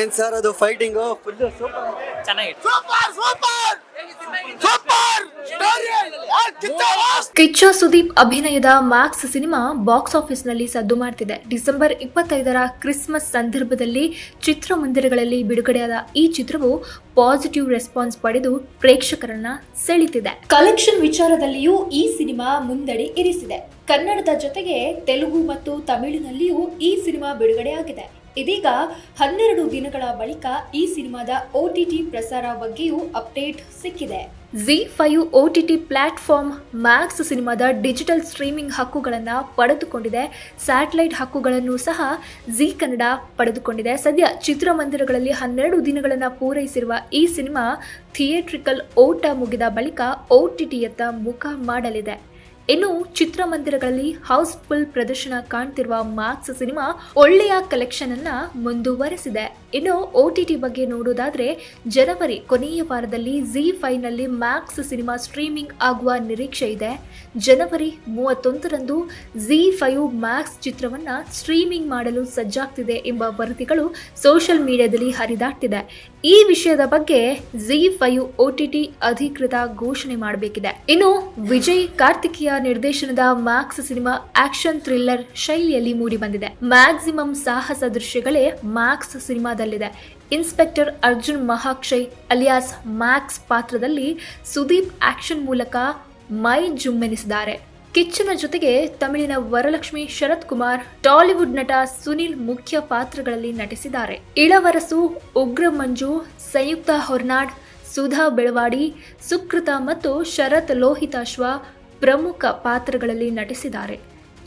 ಏನ್ ಸರ್ ಅದು fighting full super ಚೆನ್ನಾಗಿತ್ತು ಕಿಚ್ಚ ಸುದೀಪ್ ಅಭಿನಯದ ಮ್ಯಾಕ್ಸ್ ಸಿನಿಮಾ ಬಾಕ್ಸ್ ಆಫೀಸ್ನಲ್ಲಿ ಸದ್ದು ಮಾಡ್ತಿದೆ. ಡಿಸೆಂಬರ್ ಇಪ್ಪತ್ತೈದರ ಕ್ರಿಸ್ಮಸ್ ಸಂದರ್ಭದಲ್ಲಿ ಚಿತ್ರಮಂದಿರಗಳಲ್ಲಿ ಬಿಡುಗಡೆಯಾದ ಈ ಚಿತ್ರವು ಪಾಸಿಟಿವ್ ರೆಸ್ಪಾನ್ಸ್ ಪಡೆದು ಪ್ರೇಕ್ಷಕರನ್ನ ಸೆಳೀತಿದೆ. ಕಲೆಕ್ಷನ್ ವಿಚಾರದಲ್ಲಿಯೂ ಈ ಸಿನಿಮಾ ಮುಂದಡಿ ಇರಿಸಿದೆ. ಕನ್ನಡದ ಜೊತೆಗೆ ತೆಲುಗು ಮತ್ತು ತಮಿಳಿನಲ್ಲಿಯೂ ಈ ಸಿನಿಮಾ ಬಿಡುಗಡೆಯಾಗಿದೆ. ಇದೀಗ ಹನ್ನೆರಡು ದಿನಗಳ ಬಳಿಕ ಈ ಸಿನಿಮಾದ ಒಟಿಟಿ ಪ್ರಸಾರ ಬಗ್ಗೆಯೂ ಅಪ್ಡೇಟ್ ಸಿಕ್ಕಿದೆ. Zee five OTT platform Max ಸಿನಿಮಾದ ಡಿಜಿಟಲ್ ಸ್ಟ್ರೀಮಿಂಗ್ ಹಕ್ಕುಗಳನ್ನು ಪಡೆದುಕೊಂಡಿದೆ. ಸ್ಯಾಟಲೈಟ್ ಹಕ್ಕುಗಳನ್ನು ಸಹ ಜಿ ಕನ್ನಡ ಪಡೆದುಕೊಂಡಿದೆ. ಸದ್ಯ ಚಿತ್ರಮಂದಿರಗಳಲ್ಲಿ ಹನ್ನೆರಡು ದಿನಗಳನ್ನು ಪೂರೈಸಿರುವ ಈ ಸಿನಿಮಾ ಥಿಯೇಟ್ರಿಕಲ್ ಓಟ ಮುಗಿದ ಬಳಿಕ ಒಟಿಟಿಯತ್ತ ಮುಖ ಮಾಡಲಿದೆ. ಇನ್ನು ಚಿತ್ರಮಂದಿರಗಳಲ್ಲಿ ಹೌಸ್ಫುಲ್ ಪ್ರದರ್ಶನ ಕಾಣ್ತಿರುವ ಮ್ಯಾಕ್ಸ್ ಸಿನಿಮಾ ಒಳ್ಳೆಯ ಕಲೆಕ್ಷನ್ ಅನ್ನ ಮುಂದುವರೆಸಿದೆ. ಇನ್ನು ಒ ಟಿ ಟಿ ಬಗ್ಗೆ ನೋಡೋದಾದ್ರೆ ಜನವರಿ ಕೊನೆಯ ವಾರದಲ್ಲಿ ಜಿ ನಲ್ಲಿ ಮ್ಯಾಕ್ಸ್ ಸಿನಿಮಾ ಸ್ಟ್ರೀಮಿಂಗ್ ಆಗುವ ನಿರೀಕ್ಷೆ ಇದೆ. ಜನವರಿ ಮೂವತ್ತೊಂದರಂದು ಜಿ ಫೈವ್ ಮ್ಯಾಕ್ಸ್ ಚಿತ್ರವನ್ನ ಸ್ಟ್ರೀಮಿಂಗ್ ಮಾಡಲು ಸಜ್ಜಾಗ್ತಿದೆ ಎಂಬ ವರದಿಗಳು ಸೋಷಿಯಲ್ ಮೀಡಿಯಾದಲ್ಲಿ ಹರಿದಾಡ್ತಿದೆ. ಈ ವಿಷಯದ ಬಗ್ಗೆ ಜಿ ಫೈವ್ ಓಟಿಟಿ ಅಧಿಕೃತ ಘೋಷಣೆ ಮಾಡಬೇಕಿದೆ. ಇನ್ನು ವಿಜಯ್ ಕಾರ್ತಿಕೀಯ ನಿರ್ದೇಶನದ ಮ್ಯಾಕ್ಸ್ ಸಿನಿಮಾ ಆಕ್ಷನ್ ಥ್ರಿಲ್ಲರ್ ಶೈಲಿಯಲ್ಲಿ ಮೂಡಿಬಂದಿದೆ. ಮ್ಯಾಕ್ಸಿಮಮ್ ಸಾಹಸ ದೃಶ್ಯಗಳೇ ಮ್ಯಾಕ್ಸ್ ಸಿನಿಮಾದಲ್ಲಿದೆ. Inspector Arjun Mahakshay alias Max ಪಾತ್ರದಲ್ಲಿ ಸುದೀಪ್ ಆಕ್ಷನ್ ಮೂಲಕ ಮೈ ಜುಮ್ಮೆನಿಸಿದ್ದಾರೆ. ಕಿಚ್ಚನ ಜೊತೆಗೆ ತಮಿಳಿನ ವರಲಕ್ಷ್ಮಿ ಶರತ್ ಕುಮಾರ್, ಟಾಲಿವುಡ್ ನಟ ಸುನಿಲ್ ಮುಖ್ಯ ಪಾತ್ರಗಳಲ್ಲಿ ನಟಿಸಿದ್ದಾರೆ. ಇಳವರಸು ಉಗ್ರ ಮಂಜು, ಸಂಯುಕ್ತ ಹೊರ್ನಾಡ್, ಸುಧಾ ಬೆಳವಾಡಿ, ಸುಕೃತ ಮತ್ತು ಶರತ್ ಲೋಹಿತಾಶ್ವ ಪ್ರಮುಖ ಪಾತ್ರಗಳಲ್ಲಿ ನಟಿಸಿದ್ದಾರೆ.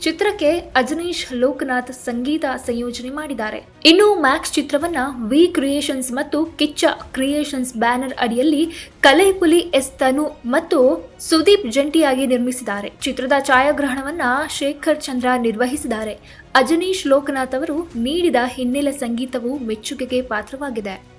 ಚಿತ್ರಕ್ಕೆ ಅಜನೀಶ್ ಲೋಕನಾಥ್ ಸಂಗೀತ ಸಂಯೋಜನೆ ಮಾಡಿದ್ದಾರೆ. ಇನ್ನು ಮ್ಯಾಕ್ಸ್ ಚಿತ್ರವನ್ನ ವಿ ಕ್ರಿಯೇಷನ್ಸ್ ಮತ್ತು ಕಿಚ್ಚ ಕ್ರಿಯೇಷನ್ಸ್ ಬ್ಯಾನರ್ ಅಡಿಯಲ್ಲಿ ಕಲೈಪುಲಿ ಎಸ್ ತನು ಮತ್ತು ಸುದೀಪ್ ಜಂಟಿಯಾಗಿ ನಿರ್ಮಿಸಿದ್ದಾರೆ. ಚಿತ್ರದ ಛಾಯಾಗ್ರಹಣವನ್ನ ಶೇಖರ್ ಚಂದ್ರ ನಿರ್ವಹಿಸಿದ್ದಾರೆ. ಅಜನೀಶ್ ಲೋಕನಾಥ್ ಅವರು ನೀಡಿದ ಹಿನ್ನೆಲೆ ಸಂಗೀತವು ಮೆಚ್ಚುಗೆಗೆ ಪಾತ್ರವಾಗಿದೆ.